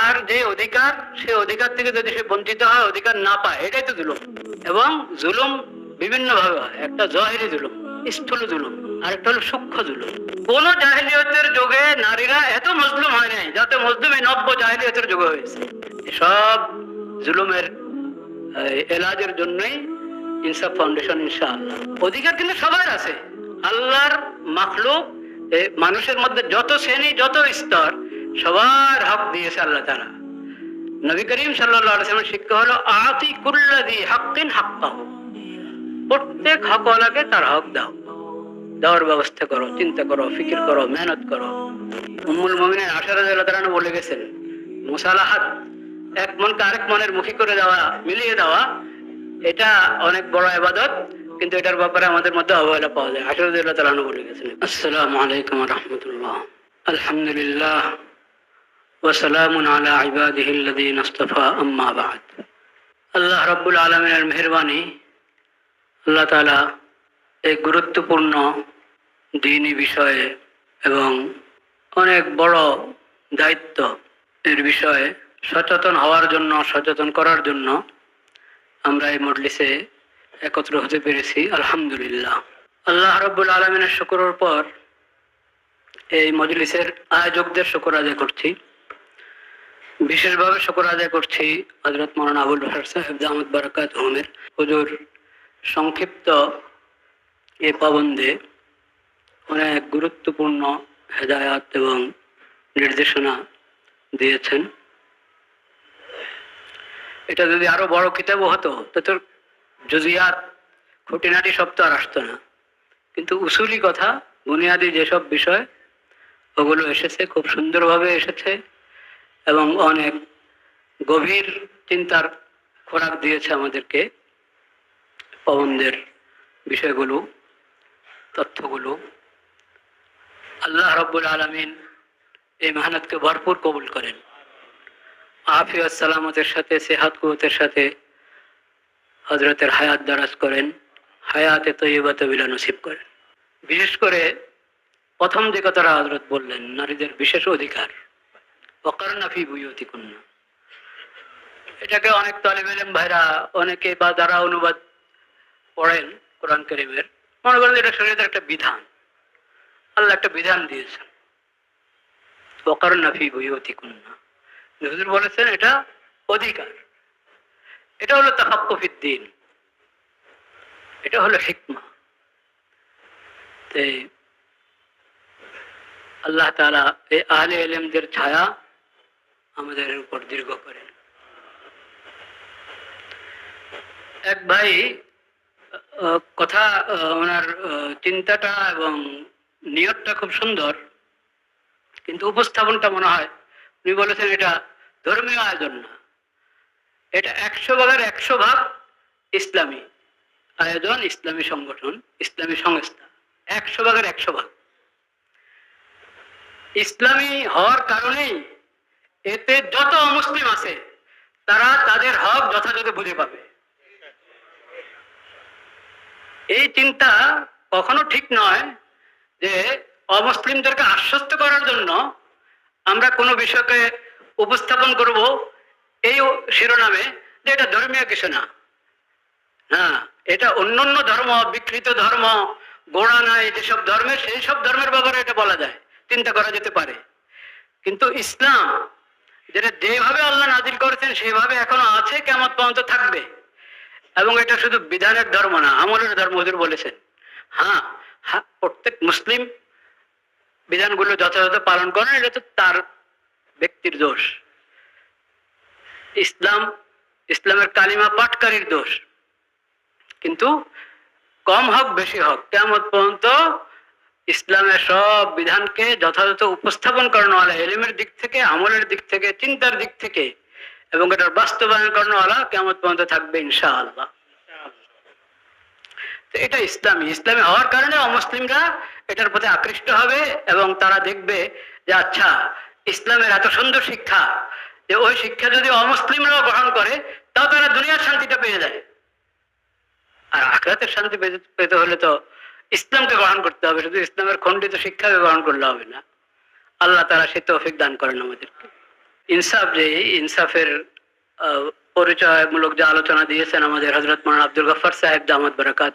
আর যে অধিকার, সে অধিকার থেকে যদি সে বঞ্চিত হয়, অধিকার না পায়, এটাই তো জুলুম। এবং জুলুম বিভিন্ন ভাবে হয়। একটা জহেরি জুলুম, স্থূল জুলুম আর একটা হলো সূক্ষ্ম জুলুম। কোন জাহিলিয়তের যুগে নারীরা এত মজলুম হয় নাই, যাতে মজলুম এই নব্য জাহিলিয়তের যুগে হয়েছে। সব জুলুমের এলাজের জন্যই ইনসাফ ফাউন্ডেশন, ইনশাআল্লাহ। অধিকার কিন্তু সবার আছে। আল্লাহর মাখলুক মানুষের মধ্যে যত শ্রেণি, যত স্তর সবার হক দিয়েছে আল্লাহ তারা নবী করিম সাল্লামের শিক্ষা হলো, আতি কুল্লাদি হাক্কিন হাক্কাহ। প্রত্যেক হকওয়ালাকে তার হক দাও। দেওয়ার ব্যবস্থা করো, চিন্তা করো, ফিকির করো, মেহনত করো। উম্মুল মমিনের আশার তারা বলে গেছেন মুসালাহাত, এক মনকে আরেক মনের মুখী করে দেওয়া, মিলিয়ে দেওয়া, এটা অনেক বড় আবাদত কিন্তু এটার ব্যাপারে আমাদের মধ্যে অবহেলা পাওয়া যায়। আশরুদ্দুল্লাহ তালানু বলে গেছেন আসসালামু আলাইকুম রহমতুল্লাহ। আলহামদুলিল্লাহ। ওয়াসালাম আলা ইবাদিহিল্লাযীনা ইসতাফা, আম্মা বা'দ। আল্লাহ রাব্বুল আলামিনের মেহেরবানি আল্লাহ তাআলা এই গুরুত্বপূর্ণ দিনী বিষয়ে এবং অনেক বড় দায়িত্ব এর বিষয়ে সচেতন হওয়ার জন্য, সচেতন করার জন্য আমরা এই মজলিসে একত্র হতে পেরেছি, আলহামদুলিল্লাহ। আল্লাহ রব্বুল আলমিনের শুকরের পর এই মজলিসের আয়োজকদের শুকর আদায় করছি। বিশেষভাবে শুকর আদায় করছি হজরত মৌলানা আবুল বাহার সাহেব আহমদ বারাকাত, হোমের। হুজুর সংক্ষিপ্ত এ পাবন্দে অনেক গুরুত্বপূর্ণ হেদায়াত এবং নির্দেশনা দিয়েছেন। এটা যদি আরও বড় কিতাবও হতো, তো তোর জুজিয়াত, খুঁটিনাটি সব তো আর আসতো না। কিন্তু উসুলি কথা, বুনিয়াদি যেসব বিষয়, ওগুলো এসেছে, খুব সুন্দরভাবে এসেছে। এবং অনেক গভীর চিন্তার খোরাক দিয়েছে আমাদেরকে পবনদের বিষয়গুলো, তথ্যগুলো। আল্লাহ রব্বুল আলমিন এই মেহনতকে ভরপুর কবুল করেন। আফিয়ত সালামতের সাথে, সেহাত কুয়তের সাথে হজরতের হায়াত দারাজ করেন, হায়াতে তৈবাত বিলা নসিব করেন। বিশেষ করে প্রথম যে কথাটা হজরত বললেন, নারীদের বিশেষ অধিকার। এটাকে অনেক তালিম ভাইরা অনেকে বা যারা অনুবাদ পড়েন কোরআন করিমের, মনে করেন এটা শরীরের একটা বিধান। আল্লাহ একটা বিধান দিয়েছেন। অকারনাফি বুয়তি কন্যা হুজুর বলেছেন এটা অধিকার। এটা হলো তাফাক্কুফিদ দিন। এটা হলো হিকমা। আল্লাহ তাআলা এই আহলে এলেমদের ছায়া আমাদের উপর দীর্ঘ করেন এক ভাই কথা ওনার চিন্তাটা এবং নিয়তটা খুব সুন্দর, কিন্তু উপস্থাপনটা মনে হয়, উনি বলেছেন এটা ধর্মীয় আয়োজন না। এটা একশো ভাগের একশো ভাগ ইসলামী আয়োজন, ইসলামী সংগঠন, ইসলামী সংস্থা। একশো ভাগের একশো ভাগ। ইসলামী হওয়ার কারণেই এতে যত অমুসলিম আছে, তারা তাদের হক যথাযথ বুঝে পাবে। এই চিন্তা কখনো ঠিক নয় যে অমুসলিমদেরকে আশ্বস্ত করার জন্য আমরা কোনো বিষয়কে উপস্থাপন করব এই শিরোনামে যে এটা ধর্মীয় কিছু না। না, এটা অন্যান্য ধর্ম, বিকৃত ধর্ম, গোড়া নাই, যেসব ধর্মের, সেই সব ধর্মের ব্যাপারে এটা বলা যায়, চিন্তা করা যেতে পারে। কিন্তু ইসলাম যেটা যেভাবে আল্লাহ নাজিল করেছেন, সেভাবে এখনও আছে, কেমন পর্যন্ত থাকবে। এবং এটা শুধু বিধানের ধর্ম না, আমলের ধর্ম হুজুর বলেছেন। হ্যাঁ হ্যাঁ প্রত্যেক মুসলিম বিধানগুলো যথাযথ পালন করেন, এটা তো তার ব্যক্তির দোষ। ইসলাম, ইসলামের কালিমা পাঠকারীর দোষ। কিন্তু কম হোক, বেশি হোক, কেমন পর্যন্ত ইসলামের সব বিধানকে যথাযথ উপস্থাপন করানোওয়ালা এলিমের দিক থেকে, আমলের দিক থেকে, চিন্তার দিক থেকে, এবং এটার বাস্তবায়ন করানোওয়ালা কেমন পর্যন্ত থাকবে ইনশাআল্লাহ। তো এটা ইসলামী। ইসলামী হওয়ার কারণে অমুসলিমরা এটার প্রতি আকৃষ্ট হবে এবং তারা দেখবে যে আচ্ছা ইসলামের এত সুন্দর শিক্ষা যে, ওই শিক্ষা যদি অমুসলিমরাও গ্রহণ করে, তাও তারা দুনিয়ার শান্তিটা পেয়ে যায়। আর আখরাতের শান্তি পেতে হলে তো ইসলামকে গ্রহণ করতে হবে, শুধু ইসলামের খণ্ডিত শিক্ষাকে গ্রহণ করলে হবে না। আল্লাহ তারা সে তৌফিক দান করেন আমাদেরকে। ইনসাফ যে, ইনসাফের পরিচয়মূলক যে আলোচনা দিয়েছেন আমাদের হজরত মান আব্দুল গফর সাহেব, দামাত বরাকাত।